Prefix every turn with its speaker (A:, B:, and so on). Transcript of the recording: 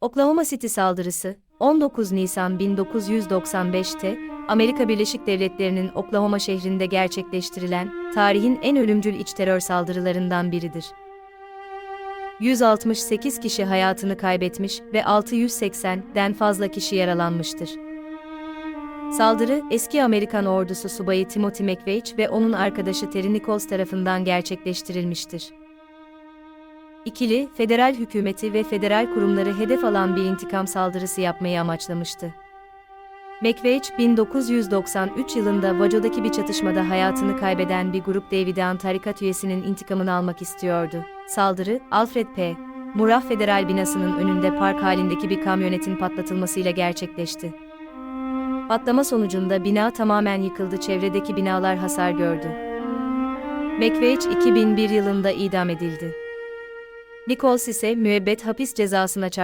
A: Oklahoma City saldırısı, 19 Nisan 1995'te, Amerika Birleşik Devletleri'nin Oklahoma şehrinde gerçekleştirilen, tarihin en ölümcül iç terör saldırılarından biridir. 168 kişi hayatını kaybetmiş ve 680'den fazla kişi yaralanmıştır. Saldırı, eski Amerikan ordusu subayı Timothy McVeigh ve onun arkadaşı Terry Nichols tarafından gerçekleştirilmiştir. İkili, federal hükümeti ve federal kurumları hedef alan bir intikam saldırısı yapmayı amaçlamıştı. McVeigh, 1993 yılında Vajo'daki bir çatışmada hayatını kaybeden bir grup Davidian tarikat üyesinin intikamını almak istiyordu. Saldırı, Alfred P. Murrah Federal binasının önünde park halindeki bir kamyonetin patlatılmasıyla gerçekleşti. Patlama sonucunda bina tamamen yıkıldı, çevredeki binalar hasar gördü. McVeigh 2001 yılında idam edildi. Nichols ise müebbet hapis cezasına çarptırıldı.